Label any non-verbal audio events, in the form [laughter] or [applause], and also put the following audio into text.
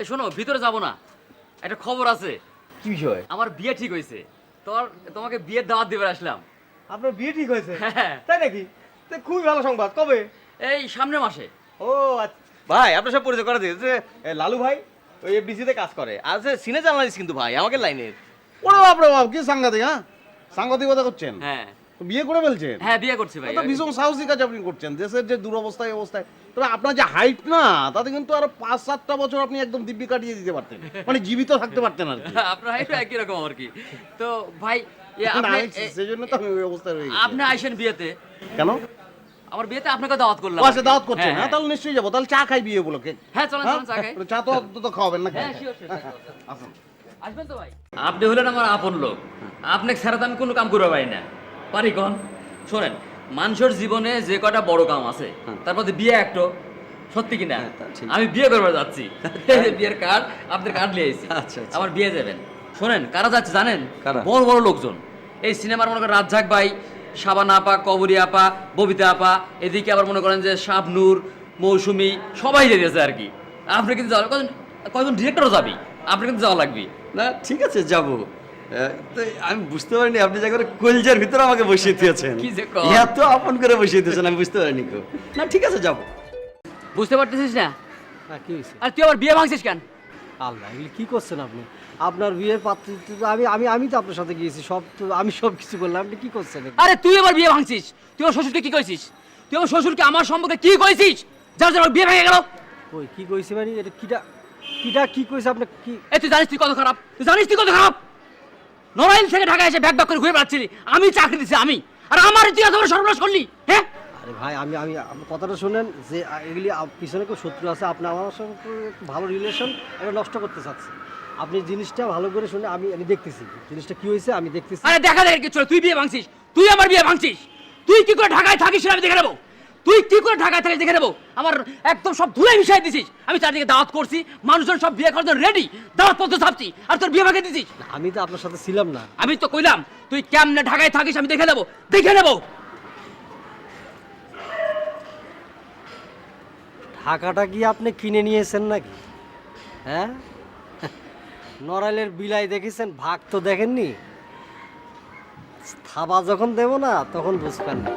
এই শোনো ভিতরে যাব না। একটা খবর আছে। কি বিষয়? আমার বিয়ে ঠিক হয়েছে। তোর তোমাকে বিয়ের দাওয়াত দিবে আসলাম। আপনার বিয়ে ঠিক হয়েছে? হ্যাঁ। তাই নাকি? তো খুবই ভালো সংবাদ। কবে? এই সামনে মাসে। ও আচ্ছা। ভাই আপনার সব পরিচয় করে দিয়েছে লালু ভাই ওই এফডিসিতে কাজ করে। আর সে সিনে জার্নালিস্ট কিন্তু ভাই আমাকে লাইনের। ওরে বাপ রে বাপ কি সাংঘাতিক হ্যাঁ? সাংঘাতিকতা করছেন। হ্যাঁ। বিয়ে করে ফেলছেন? হ্যাঁ বিয়ে করছি ভাই ভীষণ সাহসী কাজ আপনি করছেন। দেশের যে দুরবস্থায় অবস্থায়। তবে আপনার যে হাইট না তাতে কিন্তু আরও পাঁচ সাতটা বছর আপনি একদম দিব্যি কাটিয়ে দিতে পারতেন। মানে জীবিত থাকতে পারতেন আর কি। আপনার হাইটও একই রকম আর কি। তো ভাই এ না, আপনি আমি এ- সেই জন্য তো আমি ওই অবস্থায় রয়ে আপনি আইসেন বিয়েতে? কেন? আমার বিয়েতে আপনাকে দাওয়াত করলাম আচ্ছা দাওয়াত করছেন। হ্যাঁ, হ্যাঁ তাহলে নিশ্চয়ই যাব। তাহলে চা খাই বিয়ে বলোকে হ্যাঁ চলেন চলেন চা খাই। চা তো অন্তত খাওয়াবেন না হ্যাঁ আসুন। আসবেন তো ভাই। আপনি হলেন আমার আপন লোক। আপনাকে ছাড়া তো আমি কোনো কাম করতে পারি না। পারি কন। শোনেন মানুষের জীবনে যে কটা বড় কাম আছে তার মধ্যে বিয়ে একটা সত্যি কিনা আমি বিয়ে করবার যাচ্ছি। [laughs] বিয়ের কার্ড আপনার কার্ড নিয়ে এসেছি আচ্ছা, আচ্ছা। আমার বিয়ে যাবেন। শোনেন কারা যাচ্ছে জানেন? বড় বড় লোকজন। এই সিনেমার মনে করেন রাজ্জাক ভাই সাবানা আপা কবরী আপা ববিতা আপা এদিকে আবার মনে করেন যে শাবনূর মৌসুমি সবাই যেতেছে আর কি। আপনি কিন্তু যাওয়ার কজন কজন ডিরেক্টরও যাবি? আপনি কিন্তু যাওয়া লাগবে। না ঠিক আছে যাব। তো আমি বুঝতে পারিনি আপনি যা করে কলজার ভিতরে আমাকে বসিয়ে দিয়েছেন। কি যে এত আপন করে বসিয়ে দিয়েছেন আমি বুঝতে পারিনি কেউ না ঠিক আছে যাব। বুঝতে পারতেছিস না? কি হয়েছে? আর তুই আবার বিয়ে ভাঙছিস কেন? আল্লাহ এগুলি কি করছেন আপনি? আপনার বিয়ের পাত্র আমি আমি আমি তো আপনার সাথে গিয়েছি সব তো আমি সব কিছু করলাম আপনি কি করছেন আরে তুই আবার বিয়ে ভাঙছিস? তুই আমার শ্বশুরকে কি কইছিস? তুই আমার শ্বশুরকে আমার সম্পর্কে কি কইছিস? যার যার বিয়ে ভেঙে গেল। কই কি কইছি মানে? এটা কিটা কিটা কি কইছে আপনি কি এ তুই জানিস তুই কত খারাপ? তুই জানিস তুই কত খারাপ? নড়াইল থেকে ঢাকা এসে ব্যাগ ব্যাগ করে ঘুরে বেড়াচ্ছিলি। আমি চাকরি দিছি আমি। আর আমার তুই এত বড় সর্বনাশ করলি হ্যাঁ? আরে ভাই আমি আমি আপনি কথাটা শুনেন যে এগুলি আপ- পিছনে কেউ শত্রু আছে আপনি আমার সঙ্গে একটু ভালো রিলেশন এটা নষ্ট করতে চাচ্ছেন। আপনি জিনিসটা ভালো করে শুনে আমি আমি দেখতেছি। জিনিসটা কি হয়েছে আমি দেখতেছি। আরে দেখা দেখে কিছু না, তুই বিয়ে ভাঙছিস তুই আমার বিয়ে ভাঙছিস। তুই কি করে ঢাকায় থাকিস সেটা আমি দেখে নেব। তুই কি করে ঢাকায় থাকিস দেখে নেব? আমার একদম সব ধুলে মিশাই দিছিস। আমি চারদিকে দাওয়াত করছি মানুষজন সব বিয়ে করার জন্য রেডি দাওয়াত পত্র ছাপছি আর তোর বিয়ে ভাঙে দিছিস? আমি তো আপনার সাথে ছিলাম না। আমি তো কইলাম তুই কেমনে ঢাকায় থাকিস আমি দেখে নেব দেখে নেব। ঢাকাটা কি আপনি কিনে নিয়েছেন নাকি? হ্যাঁ? নড়াইলের বিলাই দেখেছেন ভাগ তো দেখেননি? থাবা যখন দেব না তখন বুঝবেন না।